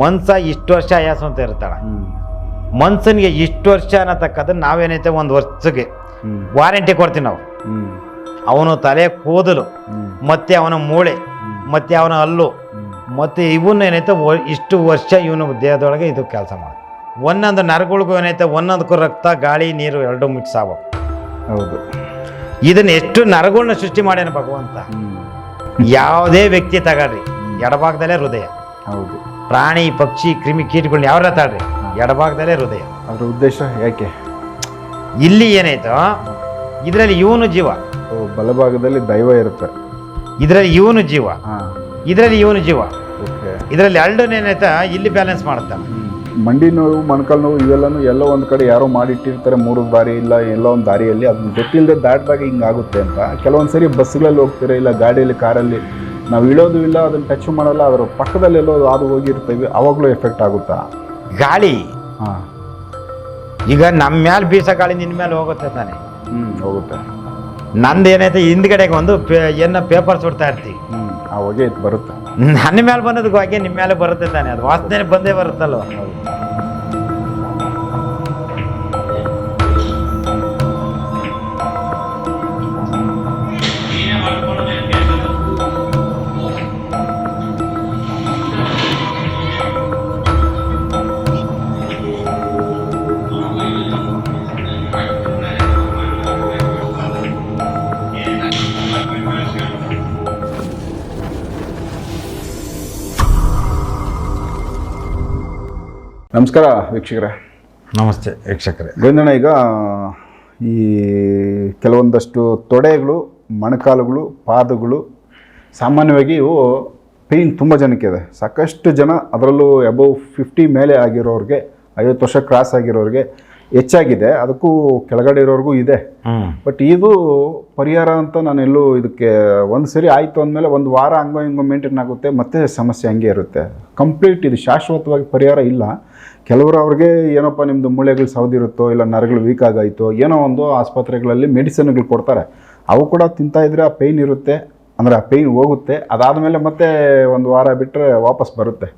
ಮನ್ಸ ಇಷ್ಟು ವರ್ಷ ಆಯಾಸ ಅಂತ ಇರ್ತಾಳೆ. ಮನ್ಸನಿಗೆ ಇಷ್ಟು ವರ್ಷ ಅನ್ನತಕ್ಕದನ್ನ ನಾವೇನೈತೆ ಒಂದು ವರ್ಷಕ್ಕೆ ವಾರಂಟಿ ಕೊಡ್ತೀವಿ ನಾವು. ಅವನು ತಲೆ ಕೂದಲು ಮತ್ತೆ ಅವನ ಮೂಳೆ ಮತ್ತೆ ಅವನ ಹಲ್ಲು ಮತ್ತೆ ಮತ್ತು ಇವನ್ನ ಏನೈತೆ ವ- ಇಷ್ಟು ವರ್ಷ ಇವನು ದೇಹದೊಳಗೆ ಇದು ಕೆಲಸ ಮಾಡಿ ಒಂದೊಂದು ನರಗಳಿಗೂ ಏನೈತೆ ಒಂದೊಂದಕ್ಕೂ ರಕ್ತ ಗಾಳಿ ನೀರು ಎರಡು ಮಿಕ್ಸ್ ಆಗಬೇಕು. ಹೌದು. ಇದನ್ನ ಎಷ್ಟು ನರಗಳನ್ನ ಸೃಷ್ಟಿ ಮಾಡ್ಯಾನ ಭಗವಂತ? ಯಾವುದೇ ವ್ಯಕ್ತಿ ತಗೊಳ್ರಿ ಎಡಭಾಗದಲ್ಲೇ ಹೃದಯ. ಹೌದು. ಪ್ರಾಣಿ ಪಕ್ಷಿ ಕ್ರಿಮಿ ಕೀಟಗಳನ್ನ ಯಾವ್ರ ತಾಳ್ರಿ ಎಡಭಾಗದಲ್ಲೇ ಹೃದಯ. ಅದ್ರ ಉದ್ದೇಶ ಯಾಕೆ? ಇಲ್ಲಿ ಏನೈತೋ ಇದರಲ್ಲಿ ಇವನು ಜೀವ. ಓ, ಬಲಭಾಗದಲ್ಲಿ ದೈವ ಇರುತ್ತೆ. ಇದರಲ್ಲಿ ಇವನು ಜೀವ. ಹಾಂ. ಇದರಲ್ಲಿ ಇವನು ಜೀವ. ಓಕೆ. ಇದರಲ್ಲಿ ಎರಡನ್ನ ಏನಾಯ್ತಾ? ಇಲ್ಲಿ ಬ್ಯಾಲೆನ್ಸ್ ಮಾಡ್ತಾನೆ. ಮಂಡಿ ನೋವು ಮೊಣಕಾಲು ನೋವು ಇವೆಲ್ಲನೂ ಎಲ್ಲೋ ಒಂದು ಕಡೆ ಯಾರೋ ಮಾಡಿಟ್ಟಿರ್ತಾರೆ ಮೂರು ದಾರಿ ಇಲ್ಲ ಎಲ್ಲೋ ಒಂದು ದಾರಿಯಲ್ಲಿ. ಅದನ್ನ ಗೊತ್ತಿಲ್ಲದೆ ದಾಟಿದಾಗ ಹಿಂಗಾಗುತ್ತೆ ಅಂತ. ಕೆಲವೊಂದು ಸರಿ ಬಸ್ಗಳಲ್ಲಿ ಹೋಗ್ತೀರಾ ಇಲ್ಲ ಗಾಡಿಯಲ್ಲಿ ಕಾರಲ್ಲಿ? ನಾವು ಇಳೋದು ಇಲ್ಲ ಅದನ್ನು ಟಚ್ ಮಾಡಲ್ಲ ಅದರ ಪಕ್ಕದಲ್ಲಿ ಎಲ್ಲೋ ಅದು ಹೋಗಿರ್ತೀವಿ ಅವಾಗಲೂ ಎಫೆಕ್ಟ್ ಆಗುತ್ತಾ? ಗಾಳಿ. ಹಾಂ. ಈಗ ನಮ್ಮ ಮೇಲೆ ಬೀಸ ಗಾಳಿ ನಿನ್ನ ಮೇಲೆ ಹೋಗುತ್ತೆ ತಾನೆ. ಹ್ಞೂ ಹೋಗುತ್ತೆ. ನಂದು ಏನೈತೆ ಹಿಂದ್ಗಡೆಗೆ ಒಂದು ಪೇ ಏನ ಪೇಪರ್ ಸುಡ್ತಾ ಇರ್ತೀವಿ ಹ್ಞೂ ಆ ಹೊಗೆ ಬರುತ್ತೆ. ನನ್ನ ಮೇಲೆ ಬಂದದ್ದು ಹೊಗೆ ನಿಮ್ಮ ಮೇಲೆ ಬರುತ್ತೆ ತಾನೆ ಅದು ವಾಸನೆ ಬಂದೇ ಬರುತ್ತಲ್ವ. ನಮಸ್ಕಾರ ವೀಕ್ಷಕರೇ. ನಮಸ್ತೆ ವೀಕ್ಷಕರೇ. ಗೋವಿಂದಣ್ಣ ಈಗ ಈ ಕೆಲವೊಂದಷ್ಟು ತೊಡೆಗಳು ಮೊಣಕಾಲುಗಳು ಪಾದಗಳು ಸಾಮಾನ್ಯವಾಗಿ ಇವು ಪೇಯ್ನ್ ತುಂಬ ಜನಕ್ಕೆ ಇದೆ. ಸಾಕಷ್ಟು ಜನ ಅದರಲ್ಲೂ ಅಬೌವ್ ಫಿಫ್ಟಿ ಮೇಲೆ ಆಗಿರೋರಿಗೆ ಐವತ್ತು ವರ್ಷ ಕ್ರಾಸ್ ಆಗಿರೋರಿಗೆ ಹೆಚ್ಚಾಗಿದೆ. ಅದಕ್ಕೂ ಕೆಳಗಡೆ ಇರೋರ್ಗೂ ಇದೆ. ಬಟ್ ಇದು ಪರಿಹಾರ ಅಂತ ನಾನು ಎಲ್ಲೂ ಇದಕ್ಕೆ ಒಂದು ಸರಿ ಆಯಿತು ಅಂದಮೇಲೆ ಒಂದು ವಾರ ಹಂಗೋ ಹಿಂಗೋ ಮೇಂಟೈನ್ ಆಗುತ್ತೆ ಮತ್ತೆ ಸಮಸ್ಯೆ ಹಂಗೆ ಇರುತ್ತೆ. ಕಂಪ್ಲೀಟ್ ಇದು ಶಾಶ್ವತವಾಗಿ ಪರಿಹಾರ ಇಲ್ಲ. ಕೆಲವರು ಅವ್ರಿಗೆ ಏನಪ್ಪ ನಿಮ್ಮದು ಮೂಳೆಗಳು ಸವದಿರುತ್ತೋ ಇಲ್ಲ ನರಗಳು ವೀಕ್ ಆಗಾಯಿತೋ ಏನೋ ಒಂದು ಆಸ್ಪತ್ರೆಗಳಲ್ಲಿ ಮೆಡಿಸಿನ್ಗಳು ಕೊಡ್ತಾರೆ. ಅವು ಕೂಡ ತಿಂತಾ ಇದ್ರೆ ಆ ಪೇಯ್ನ್ ಇರುತ್ತೆ. ಅಂದರೆ ಆ ಪೇಯ್ನ್ ಹೋಗುತ್ತೆ. ಅದಾದಮೇಲೆ ಮತ್ತೆ ಒಂದು ವಾರ ಬಿಟ್ಟರೆ ವಾಪಸ್ ಬರುತ್ತೆ.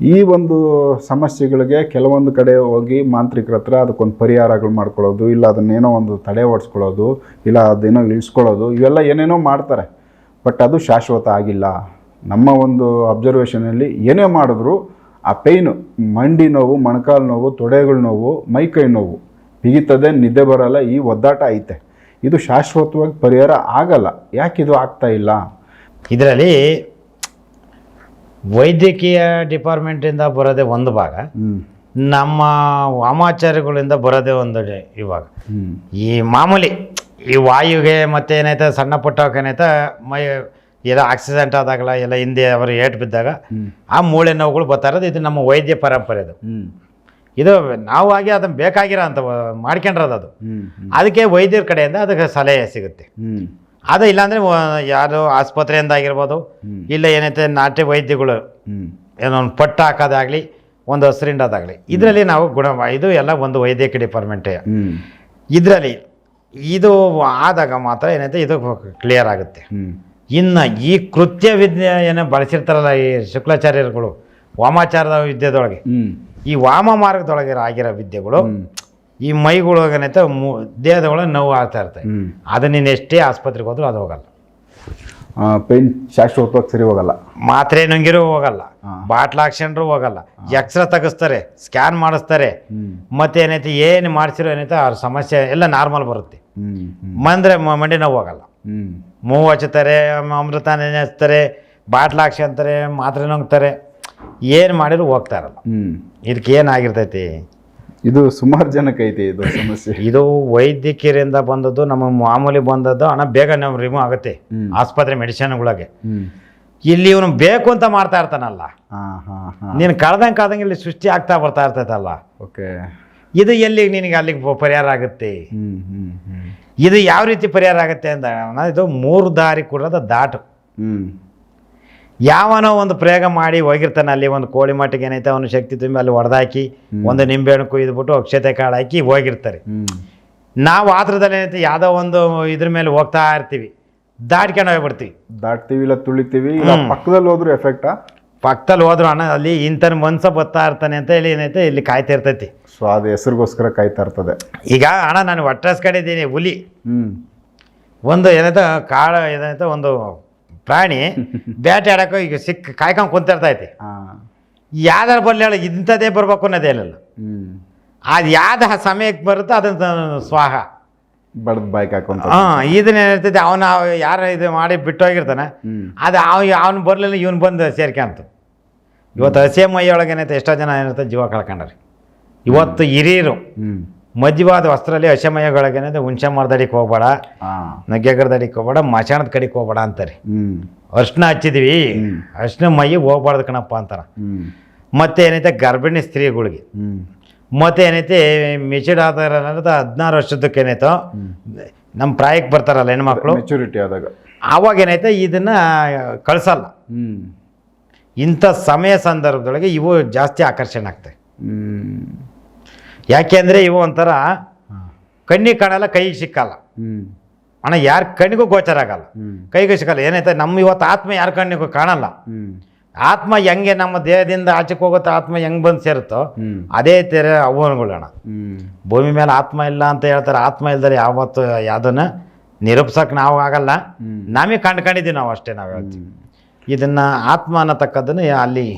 ಈ ಒಂದು ಸಮಸ್ಯೆಗಳಿಗೆ ಕೆಲವೊಂದು ಕಡೆ ಹೋಗಿ ಮಾಂತ್ರಿಕರ ಹತ್ರ ಅದಕ್ಕೊಂದು ಪರಿಹಾರಗಳು ಮಾಡ್ಕೊಳ್ಳೋದು, ಇಲ್ಲ ಅದನ್ನೇನೋ ಒಂದು ತಡೆ ಓಡಿಸ್ಕೊಳ್ಳೋದು, ಇಲ್ಲ ಅದೇನೋ ಇಳಿಸ್ಕೊಳ್ಳೋದು, ಇವೆಲ್ಲ ಏನೇನೋ ಮಾಡ್ತಾರೆ. ಬಟ್ ಅದು ಶಾಶ್ವತ ಆಗಿಲ್ಲ. ನಮ್ಮ ಒಂದು ಅಬ್ಸರ್ವೇಷನಲ್ಲಿ ಏನೇ ಮಾಡಿದ್ರು ಆ ಪೇಯ್ನು, ಮಂಡಿ ನೋವು, ಮೊಣಕಾಲು ನೋವು, ತೊಡೆಗಳ ನೋವು, ಮೈಕೈ ನೋವು, ಬಿಗಿತದೆ, ನಿದ್ದೆ ಬರಲ್ಲ, ಈ ಒದ್ದಾಟ ಐತೆ. ಇದು ಶಾಶ್ವತವಾಗಿ ಪರಿಹಾರ ಆಗಲ್ಲ. ಯಾಕಿದು ಆಗ್ತಾ ಇಲ್ಲ? ಇದರಲ್ಲಿ ವೈದ್ಯಕೀಯ ಡಿಪಾರ್ಟ್ಮೆಂಟಿಂದ ಬರೋದೇ ಒಂದು ಭಾಗ. ನಮ್ಮ ವಾಮಾಚಾರ್ಯಗಳಿಂದ ಬರೋದೇ ಒಂದು ಇವಾಗ ಈ ಮಾಮೂಲಿ ಈ ವಾಯುಗೆ ಮತ್ತೆ ಏನಾಯ್ತಾ ಸಣ್ಣ ಪುಟ್ಟವಕ್ಕೆ ಏನಾಯ್ತಾ ಮೈ ಎಲ್ಲ ಆಕ್ಸಿಡೆಂಟ್ ಆದಾಗಲ್ಲ ಎಲ್ಲ ಹಿಂದೆ ಅವರು ಏಟು ಬಿದ್ದಾಗ ಆ ಮೂಳೆ ನೋವುಗಳು ಬರ್ತಾ ಇರೋದು. ಇದು ನಮ್ಮ ವೈದ್ಯ ಪರಂಪರೆ ಅದು. ಇದು ನಾವು ಆಗಿ ಅದನ್ನು ಬೇಕಾಗಿರೋ ಅಂತ ಮಾಡ್ಕೊಂಡಿರೋದು ಅದು. ಅದಕ್ಕೆ ವೈದ್ಯರ ಕಡೆಯಿಂದ ಅದಕ್ಕೆ ಸಲಹೆ ಸಿಗುತ್ತೆ. ಅದು ಇಲ್ಲಾಂದರೆ ಯಾರು ಆಸ್ಪತ್ರೆಯಿಂದ ಆಗಿರ್ಬೋದು ಇಲ್ಲ ಏನೈತೆ ನಾಟ್ಯ ವೈದ್ಯಗಳು ಏನೋ ಒಂದು ಪಟ್ಟ ಹಾಕೋದಾಗಲಿ ಒಂದು ಹಸಿರಿಂಡೋದಾಗಲಿ. ಇದರಲ್ಲಿ ನಾವು ಗುಣ ಇದು ಎಲ್ಲ ಒಂದು ವೈದ್ಯಕೀಯ ಡಿಪಾರ್ಟ್ಮೆಂಟ್ ಇದರಲ್ಲಿ ಇದು ಆದಾಗ ಮಾತ್ರ ಏನೈತೆ ಇದು ಕ್ಲಿಯರ್ ಆಗುತ್ತೆ. ಇನ್ನು ಈ ಕೃತ್ಯ ವಿದ್ಯೆ ಏನೋ ಬಳಸಿರ್ತಾರಲ್ಲ ಈ ಶುಕ್ಲಾಚಾರ್ಯರುಗಳು ವಾಮಾಚಾರದ ವಿದ್ಯೆದೊಳಗೆ. ಈ ವಾಮ ಮಾರ್ಗದೊಳಗೆ ಆಗಿರೋ ವಿದ್ಯೆಗಳು ಈ ಮೈಗಳೊಳಗೇನೈತೆ ಮು ದೇಹದೊಳಗೆ ನೋವು ಆಗ್ತಾ ಇರ್ತದೆ ಅದು ನೀನು ಎಷ್ಟೇ ಆಸ್ಪತ್ರೆಗೆ ಹೋದ್ರೂ ಅದು ಹೋಗಲ್ಲ. ಪೇನ್ ಶಾಶ್ವತವಾಗಿ ಸರಿ ಹೋಗಲ್ಲ. ಮಾತ್ರೆ ನಂಗಿರೋ ಹೋಗಲ್ಲ. ಬಾಟ್ಲ್ ಹಾಕ್ಸ್ಕೊಂಡ್ರು ಹೋಗಲ್ಲ. ಎಕ್ಸ್ರೇ ತೆಗಿಸ್ತಾರೆ ಸ್ಕ್ಯಾನ್ ಮಾಡಿಸ್ತಾರೆ. ಮತ್ತೆ ಏನೈತೆ ಏನು ಮಾಡಿಸಿರೋ ಏನೈತೆ ಅವ್ರ ಸಮಸ್ಯೆ ಎಲ್ಲ ನಾರ್ಮಲ್ ಬರುತ್ತೆ. ಮಂದ್ರೆ ಮಂಡಿ ನೋವು ಹೋಗಲ್ಲ. ಮೂವು ಹಚ್ಚುತ್ತಾರೆ ಅಮೃತ ನೆನೆಸ್ತಾರೆ ಬಾಟ್ಲ್ ಹಾಕ್ಸ್ಕೊಂತಾರೆ ಮಾತ್ರೆ ನುಂಗ್ತಾರೆ. ಏನು ಮಾಡಿದ್ರು ಹೋಗ್ತಾ ಇರಲ್ಲ. ಹ್ಞೂ ಇದಕ್ಕೆ ಏನಾಗಿರ್ತೈತಿ? ಇದು ಸುಮಾರು ಜನಕ್ಕೆ ಐತೆ ಇದು ಸಮಸ್ಯೆ. ಇದು ವೈದ್ಯಕೀಯರಿಂದ ಬಂದದ್ದು ನಮ್ಮ ಮಾಮೂಲಿ ಬಂದದ್ದು ಹಣ ಬೇಗ ನಾವು ರಿಮೂವ್ ಆಗುತ್ತೆ. ಆಸ್ಪತ್ರೆ ಮೆಡಿಸಿನ್ಗಳಿಗೆ. ಒಳಗೆ ಇಲ್ಲಿ ಇವನು ಬೇಕು ಅಂತ ಮಾಡ್ತಾ ಇರ್ತಾನಲ್ಲ. ನೀನು ಕಳ್ದಂಗೆ ಕಳ್ದಂಗೆ ಇಲ್ಲಿ ಸೃಷ್ಟಿ ಆಗ್ತಾ ಬರ್ತಾ ಇರ್ತೈತಲ್ಲ. ಓಕೆ. ಇದು ಎಲ್ಲಿ ನಿನಗೆ ಅಲ್ಲಿಗೆ ಪರಿಹಾರ ಆಗುತ್ತೆ? ಇದು ಯಾವ ರೀತಿ ಪರಿಹಾರ ಆಗುತ್ತೆ ಅಂತ ಇದು ಮೂರು ದಾರಿ ಕೊಡೋದು ದಾಟು. ಹ್ಞೂ ಯಾವನೋ ಒಂದು ಪ್ರಯೋಗ ಮಾಡಿ ಹೋಗಿರ್ತಾನೆ ಅಲ್ಲಿ ಒಂದು ಕೋಳಿ ಮಟ್ಟಿಗೆ ಏನೈತೆ ಅವನು ಶಕ್ತಿ ತುಂಬಿ ಅಲ್ಲಿ ಹೊಡೆದಾಕಿ ಒಂದು ನಿಂಬೆಹಣ್ಣು ಕುಯ್ದುಬಿಟ್ಟು ಅಕ್ಷತೆ ಕಾಳು ಹಾಕಿ ಹೋಗಿರ್ತಾರೆ ನಾವು ಆತ್ರದಲ್ಲಿ ಏನೈತೆ ಯಾವುದೋ ಒಂದು ಇದ್ರ ಮೇಲೆ ಹೋಗ್ತಾ ಇರ್ತೀವಿ. ದಾಟ್ಕೊಂಡು ಹೋಗ್ಬಿಡ್ತೀವಿ. ದಾಟ್ತೀವಿ ಇಲ್ಲ ತುಳಿತೀವಿ ಪಕ್ಕದಲ್ಲಿ ಹೋದ್ರು ಎಫೆಕ್ಟಾ ಪಕ್ಕದಲ್ಲಿ ಹೋದ್ರು ಅಣ್ಣ ಅಲ್ಲಿ ಇಂಥನ ಮನ್ಸ ಬರ್ತಾ ಇರ್ತಾನೆ ಅಂತ ಹೇಳಿ ಏನೈತೆ ಇಲ್ಲಿ ಕಾಯ್ತಾ ಇರ್ತೈತಿ. ಸೊ ಅದು ಹೆಸರಿಗೋಸ್ಕರ ಕಾಯ್ತಾ ಇರ್ತದೆ. ಈಗ ಅಣ್ಣ ನಾನು ಒಟ್ಟಸ್ಕೊಂಡಿದ್ದೀನಿ ಹುಲಿ. ಹ್ಮ್. ಒಂದು ಏನೈತೆ ಕಾಳು ಏನೈತೆ ಒಂದು ಪ್ರಾಣಿ ಬ್ಯಾಟ್ ಆಡೋಕೆ ಈಗ ಸಿಕ್ಕ ಕಾಯ್ಕೊಂಡು ಕುಂತಿರ್ತೈತಿ ಐತಿ. ಯಾವ್ದಾರು ಬರಲಿ ಹೇಳ ಇಂಥದ್ದೇ ಬರ್ಬೇಕು ಅನ್ನೋದೇ ಇಲ್ಲ. ಅದು ಯಾವ್ದು ಸಮಯಕ್ಕೆ ಬರುತ್ತೋ ಅದನ್ನ ಸ್ವಾಹ. ಬಡದ್ ಬೈಕ್ ಹಾಕೊಂತ ಹಾಂ ಇದನ್ನ ಏನಿರ್ತೈತಿ ಅವನ ಯಾರು ಇದು ಮಾಡಿ ಬಿಟ್ಟೋಗಿರ್ತಾನೆ ಅದು ಅವ ಅವನು ಬರಲಿಲ್ಲ ಇವನು ಬಂದು ಸೇರ್ಕೊಂತ ಇವತ್ತು ಹಸಿ ಮೈಯೊಳಗೆ ಏನೈತೆ ಎಷ್ಟೋ ಜನ ಏನಿರ್ತದೆ ಜೀವ ಕಳ್ಕೊಂಡ್ರಿ. ಇವತ್ತು ಹಿರಿಯರು. ಹ್ಮ್ ವಸ್ತ್ರದಲ್ಲಿ ವಸ್ತ್ರಲ್ಲಿ ಹಸಿ ಮೈಯೊಳಗೆ ಏನೈತೆ ಹುಣ್ಸೆ ಮರದಡಿಗೆ ಹೋಗ್ಬೇಡ ನಗ್ಗೆಗರದಡಿಗೆ ಹೋಗ್ಬೇಡ ಮಶಾನದ ಕಡೆಗೆ ಹೋಗ್ಬೇಡ ಅಂತಾರೆ. ಅರ್ಶನ ಹಚ್ಚಿದ್ವಿ. ಅರ್ಶಿನ ಮೈಗೆ ಹೋಗ್ಬಾರ್ದು ಕಣಪ್ಪ ಅಂತಾರ. ಮತ್ತೆ ಏನೈತೆ ಗರ್ಭಿಣಿ ಸ್ತ್ರೀಗಳಿಗೆ? ಮತ್ತೆ ಏನೈತೆ ಮೆಚೂರ್ಡ್ ಆದ ಹದಿನಾರು ವರ್ಷದಕ್ಕೆ ಏನಾಯ್ತು ನಮ್ಮ ಪ್ರಾಯಕ್ಕೆ ಬರ್ತಾರಲ್ಲ ಹೆಣ್ಮಕ್ಳು? ಮೆಚುರಿಟಿ ಆದಾಗ. ಆವಾಗ ಏನೈತೆ ಇದನ್ನ ಕಳ್ಸಲ್ಲ. ಇಂಥ ಸಮಯ ಸಂದರ್ಭದೊಳಗೆ ಇವು ಜಾಸ್ತಿ ಆಕರ್ಷಣೆ ಆಗ್ತವೆ. ಯಾಕೆಂದರೆ ಇವು ಒಂಥರ ಕಣ್ಣಿಗೆ ಕಾಣಲ್ಲ ಕೈಗೆ ಸಿಕ್ಕಲ್ಲ. ಅಣ್ಣ ಯಾರ ಕಣ್ಣಿಗೂ ಗೋಚರ ಆಗಲ್ಲ. ಕೈಗೆ ಸಿಕ್ಕಲ್ಲ. ಏನೈತೆ ನಮ್ಮ ಇವತ್ತು ಆತ್ಮ ಯಾರ ಕಣ್ಣಿಗೂ ಕಾಣಲ್ಲ. ಆತ್ಮ ಹೆಂಗೆ ನಮ್ಮ ದೇಹದಿಂದ ಆಚೆಗೆ ಹೋಗುತ್ತೋ ಆತ್ಮ ಹೆಂಗೆ ಬಂದು ಸೇರುತ್ತೋ ಅದೇ ತೆರೆ ಅವನುಗಳಣ ಭೂಮಿ ಮೇಲೆ ಆತ್ಮ ಇಲ್ಲ ಅಂತ ಹೇಳ್ತಾರೆ. ಆತ್ಮ ಇಲ್ದರೆ ಯಾವತ್ತು ಯಾವುದನ್ನು ನಿರೂಪಿಸೋಕೆ ನಾವು ಆಗಲ್ಲ. ನಮಗೆ ಕಂಡ್ಕೊಂಡಿದ್ದೀವಿ ನಾವು ಅಷ್ಟೇ ನಾವು ಹೇಳ್ತೀವಿ. ಇದನ್ನು ಆತ್ಮ ಅನ್ನತಕ್ಕದ್ದನ್ನು ಅಲ್ಲಿ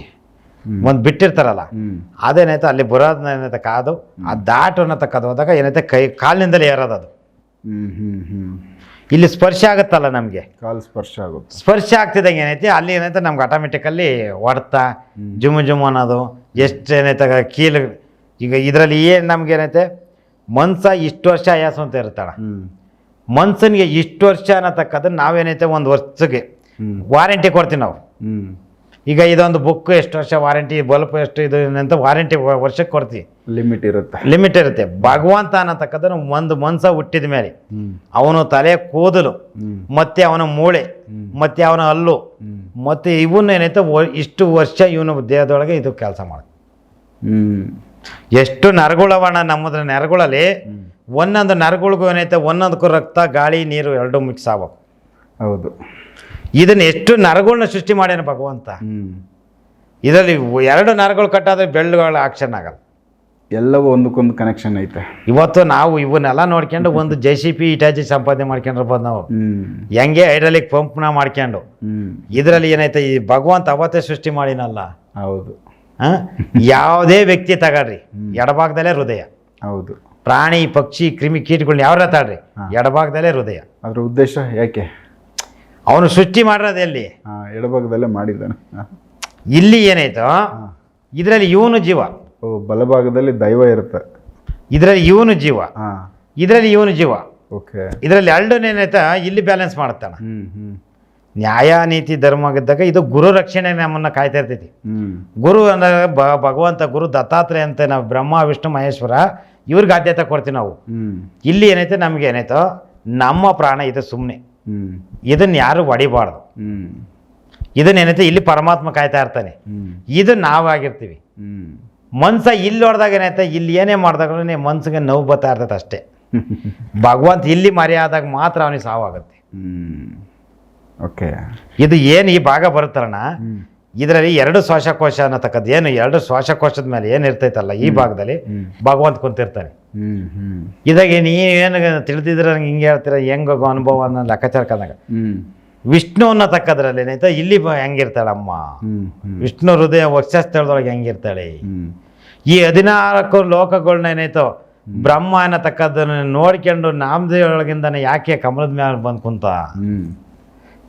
ಒಂದು ಬಿಟ್ಟಿರ್ತಾರಲ್ಲ ಅದೇನಾಯ್ತು ಅದೇನೈತೆ ಅಲ್ಲಿ ಬರೋದನ್ನ ಏನೈತೆ ಕಾದು ಆ ದಾಟು ಅನ್ನತಕ್ಕದ್ದು ಹೋದಾಗ ಏನೈತೆ? ಕೈ ಕಾಲಿನಿಂದಲೇ ಏರೋದು ಅದು ಇಲ್ಲಿ ಸ್ಪರ್ಶ ಆಗುತ್ತಲ್ಲ ನಮಗೆ? ಕಾಲು ಸ್ಪರ್ಶ ಆಗುತ್ತೆ. ಸ್ಪರ್ಶ ಆಗ್ತಿದ್ದಂಗೆ ಏನೈತೆ? ಅಲ್ಲಿ ಏನೈತೆ? ನಮ್ಗೆ ಆಟೋಮೆಟಿಕಲ್ಲಿ ಹೊಡ್ತ ಜುಮು ಜುಮು ಅನ್ನೋದು ಎಷ್ಟು ಏನೈತೆ? ಕೀಲು ಈಗ ಇದರಲ್ಲಿ ಏನು ನಮ್ಗೆ ಏನೈತೆ? ಮನ್ಸ ಇಷ್ಟು ವರ್ಷ ಆಯಾಸ ಅಂತ ಇರ್ತಾಳ ಮನ್ಸನಿಗೆ ಇಷ್ಟು ವರ್ಷ ಅನ್ನತಕ್ಕದನ್ನ ನಾವೇನೈತೆ? ಒಂದು ವರ್ಷಕ್ಕೆ ವಾರಂಟಿ ಕೊಡ್ತೀವಿ ನಾವು. ಈಗ ಇದೊಂದು ಬುಕ್ ಎಷ್ಟು ವರ್ಷ ವಾರಂಟಿ ಬಲ್ಪ್ ಎಷ್ಟು ಇದು ಅಂತ ವಾರಂಟಿ ವರ್ಷಕ್ಕೆ ಕೊಡ್ತೀವಿ. ಲಿಮಿಟ್ ಇರುತ್ತೆ. ಲಿಮಿಟ್ ಇರುತ್ತೆ. ಭಗವಂತ ಅನ್ನತಕ್ಕಂಥ ಒಂದು ಮನ್ಸ ಹುಟ್ಟಿದ ಮೇಲೆ ಅವನು ತಲೆ ಕೂದಲು ಮತ್ತೆ ಅವನ ಮೂಳೆ ಮತ್ತೆ ಅವನ ಹಲ್ಲು ಮತ್ತೆ ಇವನ್ನ ಏನೈತೆ ಇಷ್ಟು ವರ್ಷ ಇವನು ದೇಹದೊಳಗೆ ಇದು ಕೆಲಸ ಮಾಡ ಎಷ್ಟು ನರಗುಳವಣ್ಣ ನಮ್ಮದ್ರ ನರಗುಳಲ್ಲಿ ಒಂದೊಂದು ನರಗುಳಿಗೂ ಏನೈತೆ ಒಂದೊಂದಕ್ಕೂ ರಕ್ತ ಗಾಳಿ ನೀರು ಎರಡು ಮಿಕ್ಸ್ ಆಗ್ಬೇಕು. ಹೌದು. ಇದನ್ನ ಎಷ್ಟು ನರಗಳನ್ನ ಸೃಷ್ಟಿ ಮಾಡ್ಯಾನ ಭಗವಂತ? ಇದರಲ್ಲಿ ಎರಡು ನರಗಳು ಕಟ್ಟಾದ್ರೆ ಬೆಳ್ಳುಗಳು ಆಕ್ಷನ್ ಆಗಲ್ಲ. ಎಲ್ಲವೂ ಒಂದಕ್ಕೊಂದು ಕನೆಕ್ಷನ್ ಐತೆ. ಇವತ್ತು ನಾವು ಇವನ್ನೆಲ್ಲ ನೋಡ್ಕೊಂಡು ಒಂದು ಜೆ ಸಿ ಪಿ ಇಟಾಚಿ ಸಂಪಾದನೆ ಮಾಡ್ಕೊಂಡಿರ್ಬೋದು ನಾವು. ಹೆಂಗೆ ಹೈಡ್ರಾಲಿಕ್ ಪಂಪ್ನ ಮಾಡ್ಕೊಂಡು. ಇದರಲ್ಲಿ ಏನೈತೆ ಈ ಭಗವಂತ ಅವತ್ತೇ ಸೃಷ್ಟಿ ಮಾಡಿನಲ್ಲ. ಹೌದು? ಯಾವುದೇ ವ್ಯಕ್ತಿ ತಗೊಳ್ರಿ. ಎಡಭಾಗದಲ್ಲೇ ಹೃದಯ. ಹೌದು. ಪ್ರಾಣಿ ಪಕ್ಷಿ ಕ್ರಿಮಿ ಕೀಟಗಳನ್ನ ಯಾವ ತಾಳ್ರಿ ಎಡಭಾಗದಲ್ಲೇ ಹೃದಯ. ಅದ್ರ ಉದ್ದೇಶ ಯಾಕೆ? ಅವನು ಸೃಷ್ಟಿ ಮಾಡಿರೋದು ಎಲ್ಲಿ? ಎಡಭಾಗದಲ್ಲೇ ಮಾಡಿದ್ದಾನೆ. ಇಲ್ಲಿ ಏನಾಯ್ತು? ಇದರಲ್ಲಿ ಇವನು ಜೀವ. ಓ ಬಲಭಾಗದಲ್ಲಿ ದೈವ ಇರುತ್ತೆ. ಇದರಲ್ಲಿ ಇವನು ಜೀವ. ಇದರಲ್ಲಿ ಇವನು ಜೀವ. ಓಕೆ. ಇದರಲ್ಲಿ ಎರಡನೇನಾಯ್ತಾ ಇಲ್ಲಿ ಬ್ಯಾಲೆನ್ಸ್ ಮಾಡುತ್ತಾನ ನ್ಯಾಯ ನೀತಿ ಧರ್ಮ ಇದ್ದಾಗ ಇದು ಗುರು ರಕ್ಷಣೆ ನಮ್ಮನ್ನು ಕಾಯ್ತಾ ಇರ್ತೈತಿ. ಗುರು ಅಂದ್ರೆ ಭಗವಂತ ಗುರು ದತ್ತಾತ್ರೇಯ ಅಂತ ನಾವು ಬ್ರಹ್ಮ ವಿಷ್ಣು ಮಹೇಶ್ವರ ಇವ್ರಿಗೆ ಆದ್ಯತೆ ಕೊಡ್ತೀವಿ ನಾವು. ಇಲ್ಲಿ ಏನೈತೆ ನಮ್ಗೆ ಏನಾಯ್ತೋ? ನಮ್ಮ ಪ್ರಾಣ ಇದು ಸುಮ್ಮನೆ ಇದನ್ನ ಯಾರು ಹೊಡಿಬಾರ್ದು ಹ್ಮ್. ಇದನ್ನ ಏನೈತೆ ಇಲ್ಲಿ ಪರಮಾತ್ಮ ಕಾಯ್ತಾ ಇರ್ತಾನೆ. ಇದು ನಾವಾಗಿರ್ತೀವಿ. ಮನ್ಸ ಇಲ್ಲಿ ಹೊಡೆದಾಗ ಏನೈತೆ ಇಲ್ಲಿ ಏನೇ ಮಾಡಿದಾಗ್ಲೂ ಮನ್ಸಿಗೆ ನೋವು ಬರ್ತಾ ಇರ್ತೈತೆ ಅಷ್ಟೇ. ಭಗವಂತ ಇಲ್ಲಿ ಮರ್ಯಾದಾಗ ಮಾತ್ರ ಅವನಿಗೆ ಸಾವಾಗುತ್ತೆ. ಹ್ಮ್. ಓಕೆ. ಇದು ಏನು ಈ ಭಾಗ ಬರುತ್ತಲ್ಲಣ್ಣ ಇದರಲ್ಲಿ ಎರಡು ಶ್ವಾಸಕೋಶ ಅನ್ನತಕ್ಕದ್ದು. ಏನು ಎರಡು ಶ್ವಾಸಕೋಶದ ಮೇಲೆ ಏನು ಇರ್ತೈತಲ್ಲ ಈ ಭಾಗದಲ್ಲಿ ಭಗವಂತ ಕುಂತಿರ್ತಾನೆ. ಇದಾಗ ನೀವೇನು ತಿಳಿದಿದ್ರೆ ನಂಗೆ ಹಿಂಗೆ ಹೇಳ್ತೀರ ಹೆಂಗ ಅನುಭವ ಅನ್ನೋ ಲೆಕ್ಕಾಚಾರಕ್ಕಂದಾಗ ಹ್ಮ್. ವಿಷ್ಣುವನ್ನ ತಕ್ಕದ್ರಲ್ಲಿ ಏನೈತೆ ಇಲ್ಲಿ ಹ್ಮ್ ಹ್ಮ್. ವಿಷ್ಣು ಹೃದಯ ವಕ್ಷಸ್ಥಳದೊಳಗೆ ಹೆಂಗಿರ್ತಾಳೆ. ಈ ಹದಿನಾಲ್ಕು ಲೋಕಗಳನ್ನ ಏನಾಯ್ತೋ ಬ್ರಹ್ಮ ಅನ್ನತಕ್ಕದ್ದನ್ನ ನೋಡ್ಕೊಂಡು ನಾಮದೇವೊಳಗಿಂದನೇ ಯಾಕೆ ಕಮಲದ ಮೇಲೆ ಬಂದು ಕುಂತ?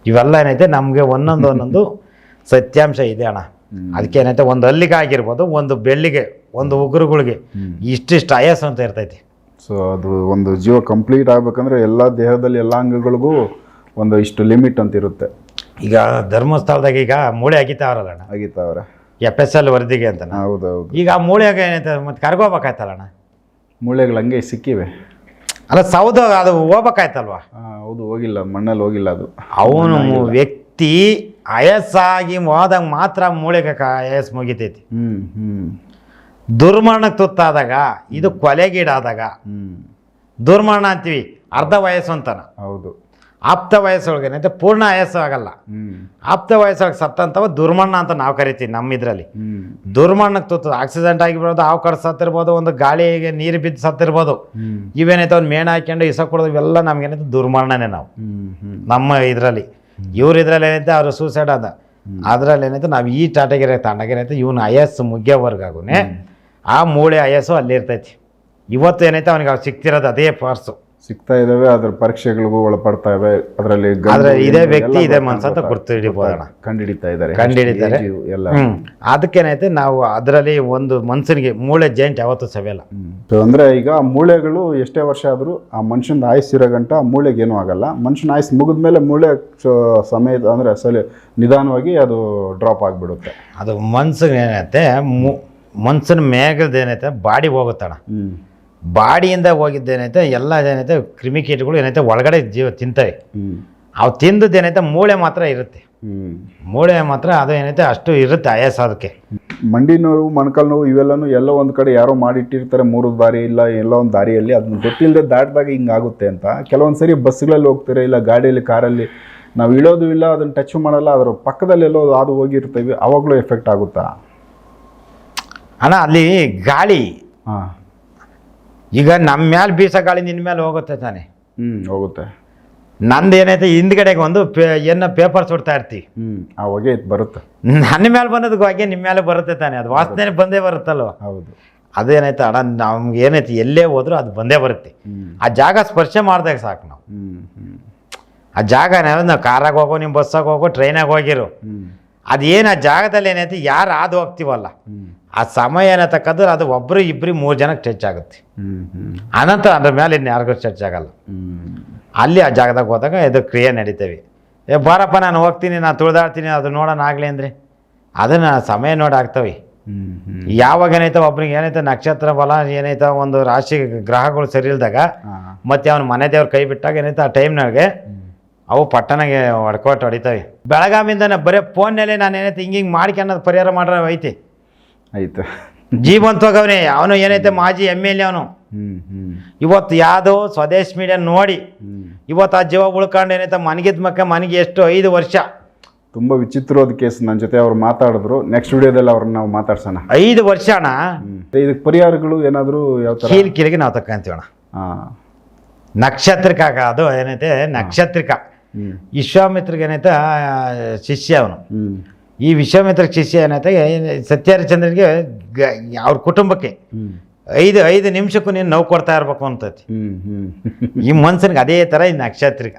ಇವೆಲ್ಲ ಏನೈತೆ ನಮಗೆ ಒಂದೊಂದು ಒಂದೊಂದು ಸತ್ಯಾಂಶ ಇದೆ ಅಣ್ಣ. ಅದಕ್ಕೆ ಏನೈತೆ ಒಂದು ಅಲ್ಲಿಗೆ ಆಗಿರ್ಬೋದು ಒಂದು ಬೆಳ್ಳಿಗೆ ಒಂದು ಉಗ್ರಗಳಿಗೆ. ಇಷ್ಟಿಷ್ಟು ಆಯಾಸ ಅಂತ ಇರ್ತೈತಿ. ಸೊ ಅದು ಒಂದು ಜೀವ ಕಂಪ್ಲೀಟ್ ಆಗ್ಬೇಕಂದ್ರೆ ಎಲ್ಲ ದೇಹದಲ್ಲಿ ಎಲ್ಲ ಅಂಗಗಳಿಗೂ ಒಂದು ಇಷ್ಟು ಲಿಮಿಟ್ ಅಂತ ಇರುತ್ತೆ. ಈಗ ಧರ್ಮಸ್ಥಳದಾಗ ಈಗ ಮೂಳೆ ಅಗಿತಾವ್ರಲ್ಲಣ್ಣ ಅಣ್ಣ? ಆಗಿತ್ತವ್ರೆ ಎಫ್ ಎಸ್ ಎಲ್ ವರದಿಗೆ ಅಂತ ಹೌದು ಹೌದು ಈಗ ಆ ಮೂಳೆಗೆ ಏನೈತೆ ಮತ್ತೆ ಕರ್ಗೋಬೇಕಾಯ್ತಲ್ಲಣ್ಣ ಮೂಳೆಗಳು ಹಂಗೆ ಸಿಕ್ಕಿವೆ. ಅಲ್ಲ ಸೌದ ಅದು ಹೋಗ್ಬೇಕಾಯ್ತಲ್ವಾ? ಹೌದು ಹೋಗಿಲ್ಲ ಮಣ್ಣಲ್ಲಿ ಹೋಗಿಲ್ಲ ಅದು. ಅವನು ವ್ಯಕ್ತಿ ಆಯಸ್ಸಾಗಿ ಹೋದಾಗ ಮಾತ್ರ ಮೂಳೆಗೆ ಆಯಸ್ ಮುಗಿತೈತಿ. ಹ್ಞೂ ಹ್ಮ್. ದುರ್ಮರಣಕ್ಕೆ ತುತ್ತಾದಾಗ ಇದು ಕೊಲೆಗೀಡಾದಾಗ ದುರ್ಮರಣ ಅಂತೀವಿ ಅರ್ಧ ವಯಸ್ಸು ಅಂತಾನ. ಹೌದು. ಆಪ್ತ ವಯಸ್ಸೊಳಗೇನೆ ಅಂತ ಪೂರ್ಣ ಆಯಸ್ಸು ಆಗಲ್ಲ. ಆಪ್ತ ವಯಸ್ಸೊಳಗೆ ಸತ್ತಂತವ ದುರ್ಮಣ್ಣ ಅಂತ ನಾವು ಕರಿತೀವಿ ನಮ್ಮ ಇದರಲ್ಲಿ ದುರ್ಮಣ್ಣಕ್ಕೆ ತುತ್ತು ಆಕ್ಸಿಡೆಂಟ್ ಆಗಿರ್ಬೋದು ಹಾವು ಕಡ್ ಸತ್ತಿರ್ಬೋದು ಒಂದು ಗಾಳಿಗೆ ನೀರು ಬಿದ್ದು ಸತ್ತಿರ್ಬೋದು ಇವೇನೈತೆ ಒಂದು ಮೇಣ ಹಾಕ್ಯಂಡು ಇಸ ಕೊಡೋದು ಇವೆಲ್ಲ ನಮ್ಗೇನೈತೆ ದುರ್ಮರಣನೇ ನಾವು. ನಮ್ಮ ಇದರಲ್ಲಿ. ಇವ್ರ ಇದ್ರಲ್ಲಿ ಏನೈತೆ ಅವರು ಸೂಸೈಡ್ ಅದ ಅದ್ರಲ್ಲಿ ಏನೈತೆ ನಾವು ಈ ಟಾಟಗಿರಿ ತಾಂಡಗಿರೈತೆ ಇವನು ವಯಸ್ಸು ಮುಗ್ಯೋವರೆಗಾಗುನೆ ಆ ಮೂಳೆ ಆಯಾಸು ಅಲ್ಲಿ ಇರ್ತೈತಿ. ಇವತ್ತು ಏನೈತೆ ಅವನಿಗೆ ಅವ್ರು ಸಿಗ್ತಿರೋದು ಅದೇ ಪಾರ್ಸು ಸಿಗ್ತಾ ಇದಾವೆ ಅದ್ರ ಪರೀಕ್ಷೆಗಳಿಗೂ ಒಳಪಡ್ತಾ ಇವೆ ಅದರಲ್ಲಿ ಆದರೆ ಇದೇ ವ್ಯಕ್ತಿ ಇದೆ ಅಂತ ಗುರ್ತು ಹಿಡಿಬೋದಣ್ಣ. ಕಂಡಿಡಿತಾ ಇದ್ದಾರೆ. ಕಂಡಿಡಿತಾರೆ. ಎಲ್ಲ. ಅದಕ್ಕೇನೈತೆ ನಾವು ಅದರಲ್ಲಿ ಒಂದು ಮನುಷ್ಯನಿಗೆ ಮೂಳೆ ಜಾಯಿಂಟ್ ಯಾವತ್ತು ಸವೆಯಲ್ಲ. ಅಂದರೆ ಈಗ ಮೂಳೆಗಳು ಎಷ್ಟೇ ವರ್ಷ ಆದರೂ ಆ ಮನುಷ್ಯನ ಆಯುಸ್ ಇರೋ ಗಂಟ ಆ ಮೂಳೆಗೆ ಏನೂ ಆಗಲ್ಲ. ಮನುಷ್ಯನ ಆಯುಸ್ ಮುಗಿದ್ಮೇಲೆ ಮೂಳೆ ಸಮಯ ಸಮಯದ ಅಂದರೆ ಸಲ ನಿಧಾನವಾಗಿ ಅದು ಡ್ರಾಪ್ ಆಗಿಬಿಡುತ್ತೆ. ಅದು ಮನ್ಸಿಗೆ ಏನೈತೆ ಮು ಮನ್ಸಿನ ಮೇಗದ ಏನೈತೆ? ಬಾಡಿ ಹೋಗುತ್ತಣ ಬಾಡಿಯಿಂದ ಹೋಗಿದ್ದೇನೈತೆ ಎಲ್ಲ ಏನೈತೆ? ಕ್ರಿಮಿಕೀಟಗಳು ಏನೈತೆ? ಒಳಗಡೆ ಜೀವ ತಿಂತವೆ. ಅವು ತಿಂದದ್ದೇನೈತೆ ಮೂಳೆ ಮಾತ್ರ ಇರುತ್ತೆ. ಮೂಳೆ ಮಾತ್ರ ಅದು ಏನೈತೆ? ಅಷ್ಟು ಇರುತ್ತೆ ಆಯಾಸ ಅದಕ್ಕೆ. ಮಂಡಿ ನೋವು ಮೊಣಕಾಲು ನೋವು ಇವೆಲ್ಲನೂ ಎಲ್ಲ ಒಂದು ಕಡೆ ಯಾರೋ ಮಾಡಿಟ್ಟಿರ್ತಾರೆ ಮೂರು ದಾರಿ ಇಲ್ಲ ಎಲ್ಲ ಒಂದು ದಾರಿಯಲ್ಲಿ. ಅದನ್ನ ಗೊತ್ತಿಲ್ಲದೆ ದಾಟಿದಾಗ ಹಿಂಗಾಗುತ್ತೆ ಅಂತ. ಕೆಲವೊಂದು ಸರಿ ಬಸ್ಗಳಲ್ಲಿ ಹೋಗ್ತಾರೆ ಇಲ್ಲ ಗಾಡಿಯಲ್ಲಿ ಕಾರಲ್ಲಿ. ನಾವು ಇಳೋದು ಇಲ್ಲ ಅದನ್ನ ಟಚ್ ಮಾಡಲ್ಲ ಅದ್ರ ಪಕ್ಕದಲ್ಲಿ ಎಲ್ಲೋ ಅದು ಹೋಗಿರ್ತೀವಿ. ಅವಾಗಲೂ ಎಫೆಕ್ಟ್ ಆಗುತ್ತಾ? ಅಣ್ಣ ಅಲ್ಲಿ ಗಾಳಿ. ಹಾಂ. ಈಗ ನಮ್ಮ ಮೇಲೆ ಬೀಸೋ ಗಾಳಿ ನಿನ್ನ ಮೇಲೆ ಹೋಗುತ್ತೆ ತಾನೆ. ಹ್ಞೂ ಹೋಗುತ್ತೆ. ನಂದು ಏನೈತೆ ಹಿಂದ್ಗಡೆಗೆ ಒಂದು ಪೇ ಏನ ಪೇಪರ್ ಸುಡ್ತಾ ಇರ್ತೀವಿ ಹ್ಞೂ ಆ ಹೊಗೆ ಬರುತ್ತೆ. ನನ್ನ ಮೇಲೆ ಬಂದದ್ದು ಹೋಗಿ ನಿಮ್ಮ ಮೇಲೆ ಬರುತ್ತೆ ತಾನೆ ಅದು ವಾಸನೆ ಬಂದೇ ಬರುತ್ತಲ್ವ? ಹೌದು. ಅದೇನೈತೆ ಅಣ್ಣ ನಮ್ಗೆ ಏನೈತೆ ಎಲ್ಲೇ ಹೋದ್ರೂ ಅದು ಬಂದೇ ಬರುತ್ತೆ. ಆ ಜಾಗ ಸ್ಪರ್ಶ ಮಾಡಿದಾಗ ಸಾಕು ನಾವು. ಆ ಜಾಗ ನಾವು ಕಾರಾಗ ಹೋಗೋ ನಿಮ್ಮ ಬಸ್ಸಾಗ ಹೋಗೋ ಟ್ರೈನಾಗ ಹೋಗಿರು. ಅದೇನು ಆ ಜಾಗದಲ್ಲಿ ಏನೈತೆ ಯಾರು ಆದ ಹೋಗ್ತೀವಲ್ಲ? ಆ ಸಮಯ ಏನತಕ್ಕಂದ್ರೆ ಅದು ಒಬ್ಬರು ಇಬ್ಬರು ಮೂರು ಜನಕ್ಕೆ ಟಚ್ ಆಗುತ್ತೆ. ಅನಂತರ ಅದ್ರ ಮೇಲೆ ಇನ್ನು ಯಾರಿಗೂ ಟಚ್ ಆಗಲ್ಲ. ಅಲ್ಲಿ ಆ ಜಾಗದಾಗ ಹೋದಾಗ ಇದು ಕ್ರಿಯೆ ನಡೀತೇವೆ. ಏ ಬಾರಪ್ಪ ನಾನು ಹೋಗ್ತೀನಿ ನಾನು ತುಳಿದಾಡ್ತೀನಿ ಅದು ನೋಡೋಣ ಆಗಲಿ ಅಂದರೆ. ಅದನ್ನು ಸಮಯ ನೋಡಿ ಆಗ್ತವೆ. ಯಾವಾಗ ಏನೈತೋ ಒಬ್ರಿಗೆ ಏನೈತೆ ನಕ್ಷತ್ರ ಬಲ ಏನೈತೋ ಒಂದು ರಾಶಿ ಗ್ರಹಗಳು ಸರಿ ಇಲ್ದಾಗ ಮತ್ತೆ ಅವನ ಮನೆ ದೇವ್ರ ಕೈ ಬಿಟ್ಟಾಗ ಏನೈತೆ ಆ ಟೈಮ್ನಾಗೆ ಅವು ಪಟ್ಟಣಗೆ ಹೊಡ್ಕೊಟ್ಟು ಹೊಡಿತವೆ. ಬೆಳಗಾವಿಂದ ಬರೀ ಫೋನ್ನಲ್ಲಿ ನಾನು ಏನೈತೆ ಹಿಂಗೆ ಹಿಂಗೆ ಮಾಡ್ಕೊಂಡು ಪರಿಹಾರ ಮಾಡ್ರೆ ಐತಿ ಆಯ್ತು. ಜೀವಂತವಾಗವನೇ. ಅವನು ಏನೈತೆ ಮಾಜಿ ಎಂ ಎಲ್ ಎ ಅವನು. ಇವತ್ತು ಯಾವುದೋ ಸ್ವದೇಶ್ ಮೀಡಿಯಾ ನೋಡಿ ಇವತ್ತು ಆ ಜೀವ ಉಳ್ಕೊಂಡು ಏನೈತೆ ಮನಗಿದ ಮಕ್ಕ ಮನೆಗೆ ಎಷ್ಟು ಐದು ವರ್ಷ. ತುಂಬ ವಿಚಿತ್ರವಾದ ಕೇಸ್ ನನ್ನ ಜೊತೆ ಅವ್ರು ಮಾತಾಡಿದ್ರು. ನೆಕ್ಸ್ಟ್ ವಿಡಿಯೋದಲ್ಲಿ ಅವ್ರನ್ನ ನಾವು ಮಾತಾಡ್ಸೋಣ. ಐದು ವರ್ಷ ಅಣ್ಣ ಇದಕ್ಕೆ ಪರಿಹಾರಗಳು ಏನಾದರೂ ಯಾವ ಥರ ಕೀಲ್ ಕೀಲಿಗೆ ನಾವು ತಕ್ಕಂತೀವಿ ಅಣ್ಣ ಹಾಂ. ನಕ್ಷತ್ರಿಕ ಅದು ಏನೈತೆ ನಕ್ಷತ್ರಿಕ. ವಿಶ್ವಾಮಿತ್ರಿಗೆ ಏನೈತೆ ಶಿಷ್ಯ ಅವನು. ಈ ವಿಶ್ವಾಮಿತ್ರ ಶಿಷ್ಯ ಏನೈತೆ ಏನ್- ಸತ್ಯಹರಿಚಂದ್ರನಿಗೆ ಅವ್ರ ಕುಟುಂಬಕ್ಕೆ ಐದು ಐದು ನಿಮಿಷಕ್ಕೂ ನೀನು ನೋವು ಕೊಡ್ತಾ ಇರ್ಬೇಕು ಅಂತತಿ. ಈ ಮನ್ಸನ್ಗೆ ಅದೇ ಥರ ಈ ನಕ್ಷತ್ರಿಕ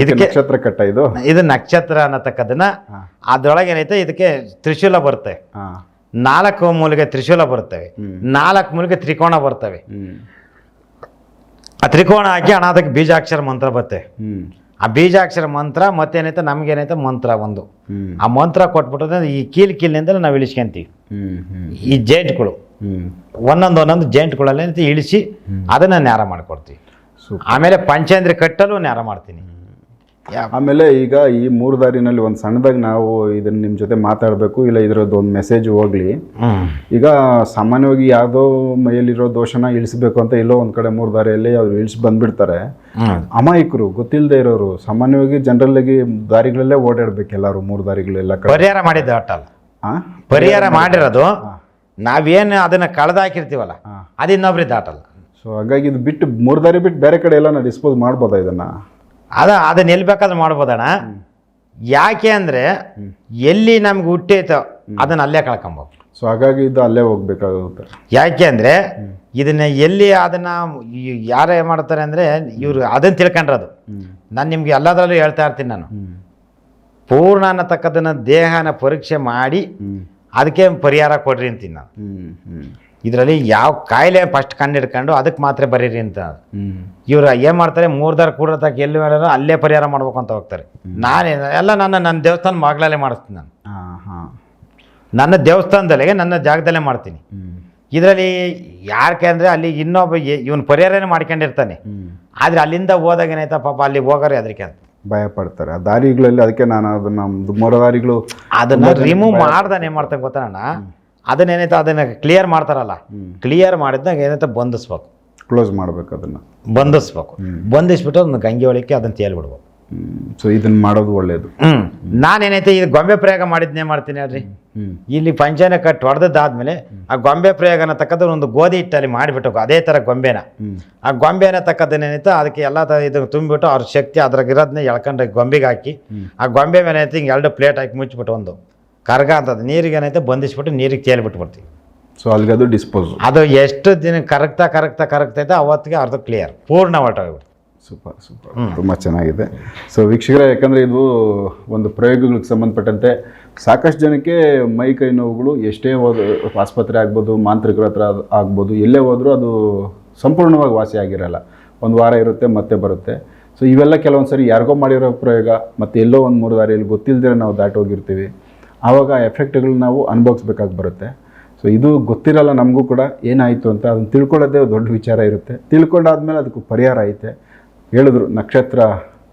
ಇದಕ್ಕೆ- ನಕ್ಷತ್ರ ಕಟ್ಟ ಇದು? ಇದು ನಕ್ಷತ್ರ ಅನ್ನತಕ್ಕದನ್ನ ಅದ್ರೊಳಗೆ ಏನೈತೆ ಇದಕ್ಕೆ ತ್ರಿಶೂಲ ಬರುತ್ತೆ. ಹಾಂ ನಾಲ್ಕು ಮೂಲಿಗೆ ತ್ರಿಶೂಲ ಬರ್ತವೆ. ನಾಲ್ಕು ಮೂಲಿಗೆ ತ್ರಿಕೋಣ ಬರ್ತವೆ. ಆ ತ್ರಿಕೋಣ ಹಾಕಿ ಅಣ್ಣ ಅದಕ್ಕೆ ಬೀಜಾಕ್ಷರ ಮಂತ್ರ ಬರುತ್ತೆ ಆ ಬೀಜಾಕ್ಷರ ಮಂತ್ರ ಮತ್ತೇನೈತೆ? ನಮ್ಗೇನೈತೆ? ಮಂತ್ರ ಒಂದು. ಆ ಮಂತ್ರ ಕೊಟ್ಬಿಟ್ಟು ಈ ಕೀಲ್ ಕೀಲಿನಿಂದ ನಾವು ಇಳಿಸ್ಕೊಂತೀವಿ. ಈ ಜೇಂಟ್ಗಳು. ಒಂದೊಂದು ಒಂದೊಂದು ಜೇಂಟ್ಗಳಲ್ಲಿ ಇಳಿಸಿ ಅದನ್ನು ನ್ಯಾರ ಮಾಡ್ಕೊಡ್ತೀವಿ. ಆಮೇಲೆ ಪಂಚೇಂದ್ರಿ ಕಟ್ಟಲು ನ್ಯಾರ ಮಾಡ್ತೀನಿ. ಆಮೇಲೆ ಈಗ ಈ ಮೂರು ದಾರಿನಲ್ಲಿ ಒಂದು ಸಣ್ಣದಾಗಿ ನಾವು ಇದನ್ನ ನಿಮ್ಮ ಜೊತೆ ಮಾತಾಡಬೇಕು ಇಲ್ಲ ಇದ್ರದ್ದು ಒಂದು ಮೆಸೇಜ್ ಹೋಗ್ಲಿ. ಈಗ ಸಾಮಾನ್ಯವಾಗಿ ಯಾವುದೋ ಮೈಯಲ್ಲಿರೋ ದೋಷನ ಇಳಿಸಬೇಕು ಅಂತ ಎಲ್ಲೋ ಒಂದು ಕಡೆ ಮೂರು ದಾರಿಯಲ್ಲಿ ಅವ್ರು ಇಳಿಸಿ ಬಂದ್ಬಿಡ್ತಾರೆ. ಅಮಾಯಕರು ಗೊತ್ತಿಲ್ಲದೆ ಇರೋರು ಸಾಮಾನ್ಯವಾಗಿ ಜನರಲ್ಲಾಗಿ ದಾರಿಗಳಲ್ಲೇ ಓಡಾಡ್ಬೇಕು ಎಲ್ಲರೂ ಮೂರು ದಾರಿಗಳೆಲ್ಲ ಪರಿಹಾರ ಮಾಡಿದ್ದು ಅಟ್ಟಲ್ಲ? ಪರಿಹಾರ ಮಾಡಿರೋದು ನಾವೇನು ಅದನ್ನ ಕಳೆದಾಕಿರ್ತೀವಲ್ಲ. ಅದು ಇನ್ನೊಬ್ರಿಗೆ ದಾಟಲ್ಲ ಸೊ ಹಾಗಾಗಿ ಇದು ಬಿಟ್ಟು ಮೂರು ದಾರಿ ಬಿಟ್ಟು ಬೇರೆ ಕಡೆ ಎಲ್ಲ ನಾವು ಡಿಸ್ಪೋಸ್ ಮಾಡ್ಬೋದಾ ಇದನ್ನ? ಅದ ಅದನ್ನ ಎಲ್ಲಿ ಬೇಕಾದ್ರೂ ಮಾಡ್ಬೋದಣ್ಣ ಯಾಕೆ ಅಂದರೆ ಎಲ್ಲಿ ನಮ್ಗೆ ಹುಟ್ಟೈತೋ ಅದನ್ನ ಅಲ್ಲೇ ಕಳ್ಕೊಂಬೋದು. ಸೊ ಹಾಗಾಗಿ ಇದು ಅಲ್ಲೇ ಹೋಗ್ಬೇಕಾಗುತ್ತೆ. ಯಾಕೆ ಅಂದರೆ ಇದನ್ನ ಎಲ್ಲಿ ಅದನ್ನ ಯಾರೇ ಮಾಡ್ತಾರೆ ಅಂದ್ರೆ ಇವರು ಅದನ್ನ ತಿಳ್ಕೊಂಡ್ರದು. ನಾನು ನಿಮ್ಗೆ ಎಲ್ಲದರಲ್ಲೂ ಹೇಳ್ತಾ ಇರ್ತೀನಿ ನಾನು. ಪೂರ್ಣ ಅನ್ನತಕ್ಕದನ್ನ ದೇಹನ ಪರೀಕ್ಷೆ ಮಾಡಿ ಅದಕ್ಕೆ ಪರಿಹಾರ ಕೊಡ್ರಿ ಅಂತೀನಿ ನಾನು. ಇದರಲ್ಲಿ ಯಾವ ಕಾಯಿಲೆ ಫಸ್ಟ್ ಕಂಡು ಹಿಡ್ಕೊಂಡು ಅದಕ್ಕೆ ಮಾತ್ರ ಬರೀರಿ ಅಂತ. ಇವ್ರು ಏನು ಮಾಡ್ತಾರೆ ಮೂರ್ದಾರ ಕೂಡತಕ್ಕ ಎಲ್ಲಿ ಮಾಡೋ ಅಲ್ಲೇ ಪರಿಹಾರ ಮಾಡ್ಬೇಕು ಅಂತ ಹೋಗ್ತಾರೆ. ನಾನೇ ಎಲ್ಲ ನನ್ನ ನನ್ನ ದೇವಸ್ಥಾನ ಮಗಳಲ್ಲೇ ಮಾಡಿಸ್ತೀನಿ ನಾನು. ನನ್ನ ದೇವಸ್ಥಾನದಲ್ಲೇ ನನ್ನ ಜಾಗದಲ್ಲೇ ಮಾಡ್ತೀನಿ. ಇದರಲ್ಲಿ ಯಾಕೆ ಅಂದರೆ ಅಲ್ಲಿ ಇನ್ನೊಬ್ಬ ಇವನು ಪರಿಹಾರನೇ ಮಾಡ್ಕೊಂಡಿರ್ತಾನೆ. ಆದ್ರೆ ಅಲ್ಲಿಂದ ಹೋದಾಗ ಏನಾಯ್ತ ಪಾಪ ಅಲ್ಲಿ ಹೋಗೋರೆ ಅದಕ್ಕೆ ಅಂತ. ಭಯ ಪಡ್ತಾರೆ ಆ ದಾರಿಗಳಲ್ಲಿ ಅದಕ್ಕೆ ನಾನು ಅದನ್ನ ಮರದಾರಿಗಳು ದಾರಿಗಳು ಅದನ್ನ ರಿಮೂವ್ ಮಾಡ್ದಾನೆ ಏನು ಮಾಡ್ತಾನೆ ಗೊತ್ತಣ್ಣ ಅದನ್ನ ಅದನ್ನು ಕ್ಲಿಯರ್ ಮಾಡ್ತಾರಲ್ಲ. ಕ್ಲಿಯರ್ ಮಾಡಿದ್ದಾಗ ಏನೈತೆ ಬಂಧಿಸ್ಬೇಕು. ಕ್ಲೋಸ್ ಮಾಡ್ಬೇಕು ಅದನ್ನು. ಬಂಧಿಸ್ಬೇಕು. ಬಂಧಿಸ್ಬಿಟ್ಟು ಒಂದು ಗಂಗೆ ಒಳಕ್ಕೆ ಅದನ್ನು ತೇಲ್ಬಿಡ್ಬೇಕು. ಸೊ ಇದನ್ನು ಮಾಡೋದು ಒಳ್ಳೆಯದು ಹ್ಞೂ ನಾನೇನೈತೆ ಇದು ಗೊಂಬೆ ಪ್ರಯೋಗ ಮಾಡಿದ್ನೇ ಮಾಡ್ತೀನಿ ಅಲ್ರಿ ಇಲ್ಲಿ ಪಂಚನ ಕಟ್ ಹೊಡೆದದ್ದಾದ್ಮೇಲೆ ಆ ಗೊಂಬೆ ಪ್ರಯೋಗನ ತಕ್ಕದ್ದು ಒಂದು ಗೋಧಿ ಹಿಟ್ಟಲ್ಲಿ ಮಾಡಿಬಿಟ್ಟು ಅದೇ ಥರ ಗೊಂಬೆನ. ಆ ಗೊಂಬೆನ ತಕ್ಕದನ್ನೇನೈತೆ ಅದಕ್ಕೆ ಎಲ್ಲ ಇದು ತುಂಬಿಬಿಟ್ಟು ಅವ್ರ ಶಕ್ತಿ ಅದ್ರಾಗಿರೋದನ್ನ ಎಳ್ಕೊಂಡು ಗೊಂಬೆಗೆ ಹಾಕಿ ಆ ಗೊಂಬೆ ಮೇಲೆ ಐತೆ ಹಿಂಗೆ ಎರಡು ಪ್ಲೇಟ್ ಹಾಕಿ ಮುಚ್ಚಿಬಿಟ್ಟು ಒಂದು. ಕರ್ಗ ಅಂತದ್ದು. ನೀರಿಗೆ ಏನೈತೆ ಬಂಧಿಸ್ಬಿಟ್ಟು ನೀರಿಗೆ ತೇಲ್ಬಿಟ್ಟು ಬರ್ತೀವಿ ಸೊ ಅಲ್ಲಿಗೆ ಅದು ಡಿಸ್ಪೋಸ್ ಅದು ಎಷ್ಟು ದಿನ ಕರಗ್ತಾ ಕರಗ್ತಾ ಕರಗ್ತೈತೆ ಅವತ್ತಿಗೆ ಅರ್ಧ ಕ್ಲಿಯರ್ ಪೂರ್ಣ ಹೊರಟೋಗ್ಬಿಡ್ತು ಸೂಪರ್ ಸೂಪರ್ ತುಂಬ ಚೆನ್ನಾಗಿದೆ. ಸೊ ವೀಕ್ಷಕರ ಯಾಕಂದರೆ ಇದು ಒಂದು ಪ್ರಯೋಗಗಳಿಗೆ ಸಂಬಂಧಪಟ್ಟಂತೆ ಸಾಕಷ್ಟು ಜನಕ್ಕೆ ಮೈ ಕೈ ನೋವುಗಳು ಎಷ್ಟೇ ಹೋದ ಆಸ್ಪತ್ರೆ ಆಗ್ಬೋದು ಮಾಂತ್ರಿಕರ ಹತ್ರ ಆಗ್ಬೋದು ಎಲ್ಲೇ ಹೋದರೂ ಅದು ಸಂಪೂರ್ಣವಾಗಿ ವಾಸಿ ಆಗಿರಲ್ಲ. ಒಂದು ವಾರ ಇರುತ್ತೆ ಮತ್ತೆ ಬರುತ್ತೆ. ಸೊ ಇವೆಲ್ಲ ಕೆಲವೊಂದು ಸರಿ ಯಾರಿಗೋ ಮಾಡಿರೋ ಪ್ರಯೋಗ ಮತ್ತು ಎಲ್ಲೋ ಒಂದು ಮೂರು ದಾರಿಯಲ್ಲಿ ಗೊತ್ತಿಲ್ಲದೆ ನಾವು ದಾಟಿ ಹೋಗಿರ್ತೀವಿ. ಆವಾಗ ಆ ಎಫೆಕ್ಟ್ಗಳು ನಾವು ಅನುಭವಿಸ್ಬೇಕಾಗಿ ಬರುತ್ತೆ. ಸೊ ಇದು ಗೊತ್ತಿರಲ್ಲ ನಮಗೂ ಕೂಡ ಏನಾಯಿತು ಅಂತ ಅದನ್ನು ತಿಳ್ಕೊಳ್ಳೋದೇ ದೊಡ್ಡ ವಿಚಾರ ಇರುತ್ತೆ. ತಿಳ್ಕೊಂಡಾದ್ಮೇಲೆ ಅದಕ್ಕೂ ಪರಿಹಾರ ಐತೆ. ಹೇಳಿದ್ರು ನಕ್ಷತ್ರ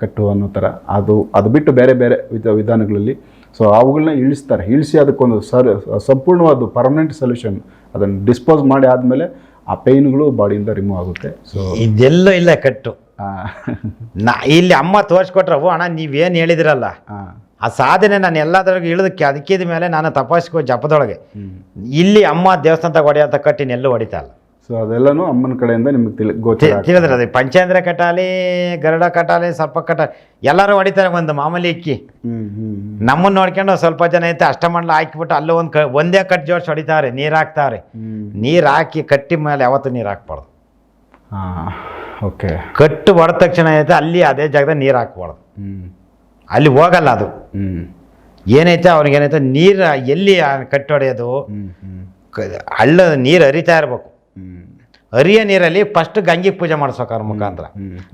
ಕಟ್ಟು ಅನ್ನೋ ಥರ. ಅದು ಅದು ಬಿಟ್ಟು ಬೇರೆ ಬೇರೆ ವಿಧ ವಿಧಾನಗಳಲ್ಲಿ. ಸೊ ಅವುಗಳನ್ನ ಇಳಿಸ್ತಾರೆ. ಇಳಿಸಿ ಅದಕ್ಕೊಂದು ಸರ್ ಸಂಪೂರ್ಣವಾದ ಪರ್ಮನೆಂಟ್ ಸೊಲ್ಯೂಷನ್ ಅದನ್ನು ಡಿಸ್ಪೋಸ್ ಮಾಡಿ ಆದಮೇಲೆ ಆ ಪೈನ್ಗಳು ಬಾಡಿಯಿಂದ ರಿಮೂವ್ ಆಗುತ್ತೆ. ಸೊ ಇದೆಲ್ಲ ಇಲ್ಲ ಕಟ್ಟು. ನಾ ಇಲ್ಲಿ ಅಮ್ಮ ತೋರಿಸ್ಕೊಟ್ರವು ಅಣ್ಣ ನೀವೇನು ಹೇಳಿದಿರಲ್ಲ? ಹಾಂ ಆ ಸಾಧನೆ ನಾನು ಎಲ್ಲದ್ರಾಗ ಇಳಿದಕ್ಕೆ ಅದಕ್ಕಿದ ಮೇಲೆ ನಾನು ತಪಾಸ್ಕೋ ಜಪದೊಳಗೆ. ಇಲ್ಲಿ ಅಮ್ಮ ದೇವಸ್ಥಾನದಾಗ ಹೊಡೆಯಂತ ಕಟ್ಟಿನ ಎಲ್ಲೂ ಹೊಡಿತಾ ಇಲ್ಲ. ಸೊ ಅದೆಲ್ಲನೂ ಅಮ್ಮನ ಕಡೆಯಿಂದ ನಿಮಗೆ ತಿಳಿ ಆಗ್ತದೆ. ತಿಳಿದ್ರೆ ಅದು ಪಂಚೇಂದ್ರ ಕಟಾಲಿ ಗರುಡ ಕಟಾಲಿ ಸರ್ಪ ಕಟಾಲಿ ಎಲ್ಲರೂ ಹೊಡಿತಾರೆ ಒಂದು ಮಾಮೂಲಿ ಇಕ್ಕಿ ನಮ್ಮನ್ನ ನೋಡ್ಕೊಂಡು ಸ್ವಲ್ಪ ಜನ ಐತೆ ಅಷ್ಟಮಂಡಲ ಹಾಕಿಬಿಟ್ಟು ಅಲ್ಲೂ ಒಂದು ಕ ಒಂದೇ ಕಟ್ ಜೋಡಿಸಿ ಹೊಡಿತಾರೆ ನೀರು ಹಾಕ್ತಾರೆ. ನೀರು ಹಾಕಿ ಕಟ್ಟಿ ಮೇಲೆ ಯಾವತ್ತೂ ನೀರು ಹಾಕ್ಬಾರ್ದು. ಹಾಂ ಓಕೆ. ಕಟ್ಟು ಹೊಡೆದ ತಕ್ಷಣ ಐತೆ ಅಲ್ಲಿ ಅದೇ ಜಾಗದಾಗ ನೀರು ಹಾಕ್ಬಾರ್ದು. ಅಲ್ಲಿ ಹೋಗಲ್ಲ ಅದು. ಏನೈತೆ ಅವ್ನಿಗೇನೈತೆ ನೀರು ಎಲ್ಲಿ ಕಟ್ಟೊಡೆಯೋದು? ಹಳ್ಳ ನೀರು ಹರಿತಾ ಇರಬೇಕು. ಹರಿಯ ನೀರಲ್ಲಿ ಫಸ್ಟ್ ಗಂಗೆ ಪೂಜೆ ಮಾಡಿಸ್ಬೇಕು ಅವ್ರ ಮುಖಾಂತರ.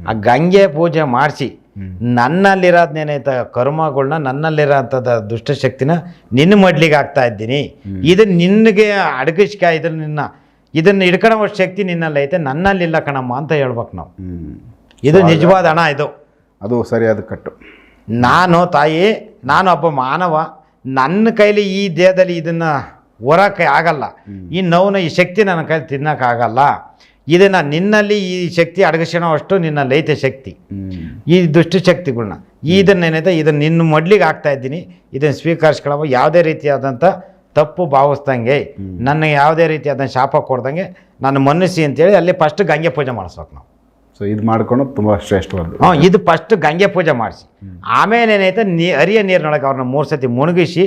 ಆ ಗಂಗೆ ಪೂಜೆ ಮಾಡಿಸಿ ಹ್ಮ್. ನನ್ನಲ್ಲಿರೋದೇನೈತೆ ಕರ್ಮಗಳನ್ನ ನನ್ನಲ್ಲಿರೋಂಥದ್ದು ದುಷ್ಟಶಕ್ತಿನ ನಿನ್ನ ಮಡ್ಲಿಗೆ ಹಾಕ್ತಾ ಇದ್ದೀನಿ. ಇದು ನಿನಗೆ ಅಡಗಿಸ್ಕ ಇದನ್ನ ನಿನ್ನ ಇದನ್ನು ಹಿಡ್ಕೊಳ್ಳೋ ಶಕ್ತಿ ನಿನ್ನಲ್ಲಿ ಐತೆ ನನ್ನಲ್ಲಿಲ್ಲ ಕಣಮ್ಮ ಅಂತ ಹೇಳ್ಬೇಕು ನಾವು. ಇದು ನಿಜವಾದ ಹಣ ಇದು. ಅದು ಸರಿಯಾದ ಕಟ್ಟು. ನಾನು ತಾಯಿ ನಾನು ಒಬ್ಬ ಮಾನವ ನನ್ನ ಕೈಲಿ ಈ ದೇಹದಲ್ಲಿ ಇದನ್ನು ಹೊರಕ್ಕೆ ಆಗಲ್ಲ. ಈ ನೋವಿನ ಈ ಶಕ್ತಿ ನನ್ನ ಕೈಲಿ ತಿನ್ನೋಕ್ಕಾಗಲ್ಲ ಇದನ್ನು ನಿನ್ನಲ್ಲಿ ಈ ಶಕ್ತಿ ಅಡಗಿಸೋಣ ಅಷ್ಟು ಲೈತ ಶಕ್ತಿ. ಈ ದುಷ್ಟಶಕ್ತಿಗಳ್ನ ಇದನ್ನೇನೈತೆ ಇದನ್ನು ನಿನ್ನ ಮೊಡ್ಲಿಗೆ ಆಗ್ತಾ ಇದ್ದೀನಿ. ಇದನ್ನು ಸ್ವೀಕರಿಸ್ಕೊಳ್ಳೋ ಯಾವುದೇ ರೀತಿಯಾದಂಥ ತಪ್ಪು ಭಾವಿಸ್ದಂಗೆ ನನಗೆ ಯಾವುದೇ ರೀತಿಯಾದ ಶಾಪ ಕೊಡ್ದಂಗೆ ನಾನು ಮನಸ್ಸಿ ಅಂತೇಳಿ ಅಲ್ಲಿ ಫಸ್ಟ್ ಗಂಗೆ ಪೂಜೆ ಮಾಡಿಸ್ಬೇಕು ನಾವು. ಸೊ ಇದು ಮಾಡ್ಕೊಂಡು ತುಂಬ ಶ್ರೇಷ್ಠವಾದ್ದು. ಹ್ಞೂ ಇದು ಫಸ್ಟ್ ಗಂಗೆ ಪೂಜೆ ಮಾಡಿಸಿ. ಆಮೇಲೆ ಏನೈತೆ ನೀ ಹರಿಯ ನೀರಿನೊಳಗೆ ಅವ್ರನ್ನ ಮೂರು ಸತಿ ಮುಳುಗಿಸಿ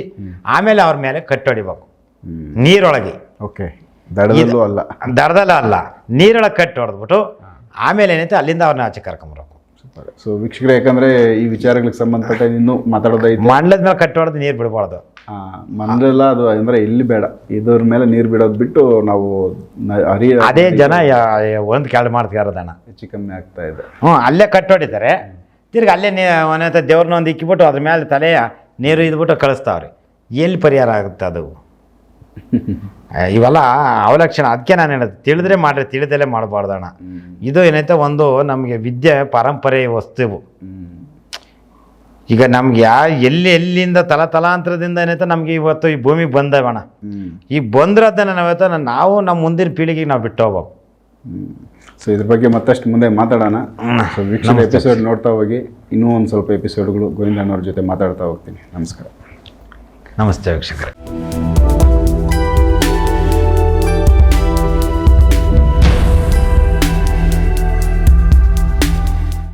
ಆಮೇಲೆ ಅವ್ರ ಮೇಲೆ ಕಟ್ಟೊಡಿಬೇಕು ನೀರೊಳಗೆ. ಓಕೆ. ದಡದಲ್ಲೂ ಅಲ್ಲ. ದಡದಲ್ಲ ಅಲ್ಲ ನೀರೊಳಗೆ ಕಟ್ಟಿ ಹೊಡೆದ್ಬಿಟ್ಟು ಆಮೇಲೆ ಏನೈತೆ ಅಲ್ಲಿಂದ ಅವ್ರನ್ನ ಆಚೆ ಕರ್ಕೊಂಬರ್ಬೇಕು ಸೂಪರ್. ಸೊ ವೀಕ್ಷಕರು ಯಾಕಂದ್ರೆ ಈ ವಿಚಾರಗಳಿಗೆ ಸಂಬಂಧಪಟ್ಟ ಇನ್ನೂ ಮಾತಾಡೋದೈತೆ ಮಂಡಲದ ಮೇಲೆ ಕಟ್ಟಿ ಹೊಡೆದು ನೀರು ಬಿಡಬಾರ್ದು. ಮಂದ್ರೆಲ್ಲ ಅದು ಅಂದ್ರೆ ಇಲ್ಲಿ ಬೇಡ. ಇದ್ರ ಮೇಲೆ ನೀರು ಬಿಡೋದು ಬಿಟ್ಟು ನಾವು ಹರಿ ಅದೇ ಜನ ಒಂದು ಕೆಳ ಮಾಡ್ತಿರೋದಣ್ಣ ಹೆಚ್ಚು ಕಮ್ಮಿ ಆಗ್ತಾ ಇದೆ. ಹ್ಞೂ ಅಲ್ಲೇ ಕಟ್ಟಿ ಹೊಡಿತಾರೆ ತಿರ್ಗಿ ಅಲ್ಲೇ ನೀ ಒಂದೊಂದು ದೇವ್ರನ್ನ ಒಂದು ಇಕ್ಕಿಬಿಟ್ಟು ಅದ್ರ ಮೇಲೆ ತಲೆಯ ನೀರು ಇದ್ಬಿಟ್ಟು ಕಳಿಸ್ತಾವ್ರಿ. ಎಲ್ಲಿ ಪರಿಹಾರ ಆಗುತ್ತೆ ಅದು? ಇವೆಲ್ಲ ಅವಲಕ್ಷಣ. ಅದಕ್ಕೆ ನಾನು ಹೇಳೋದು ತಿಳಿದ್ರೆ ಮಾಡ್ರಿ ತಿಳಿದಲೇ ಮಾಡಬಾರ್ದಣ್ಣ ಇದು ಏನೈತೆ ಒಂದು ನಮಗೆ ವಿದ್ಯೆ ಪರಂಪರೆ ವಸ್ತು ಹ್ಮ್. ಈಗ ನಮ್ಗೆ ಯಾ ಎಲ್ಲಿ ಎಲ್ಲಿಂದ ತಲ ತಲಾಂತರದಿಂದ ಏನೈತೆ ನಮಗೆ ಇವತ್ತು ಈ ಭೂಮಿಗೆ ಬಂದವಣ. ಈ ಬಂದ್ರದನ್ನ ನಾವೈತೆ ನಾವು ನಮ್ಮ ಮುಂದಿನ ಪೀಳಿಗೆಗೆ ನಾವು ಬಿಟ್ಟು ಹೋಗ್ಬೇಕು. ಸೊ ಇದ್ರ ಬಗ್ಗೆ ಮತ್ತಷ್ಟು ಮುಂದೆ ಮಾತಾಡೋಣ. ಸೊ ವೀಕ್ಷಕ ಎಪಿಸೋಡ್ ನೋಡ್ತಾ ಹೋಗಿ ಇನ್ನೂ ಒಂದು ಸ್ವಲ್ಪ ಎಪಿಸೋಡ್ಗಳು ಗೋವಿಂದಣ್ಣವ್ರ ಜೊತೆ ಮಾತಾಡ್ತಾ ಹೋಗ್ತೀನಿ. ನಮಸ್ಕಾರ. ನಮಸ್ತೆ ವೀಕ್ಷಕರೇ.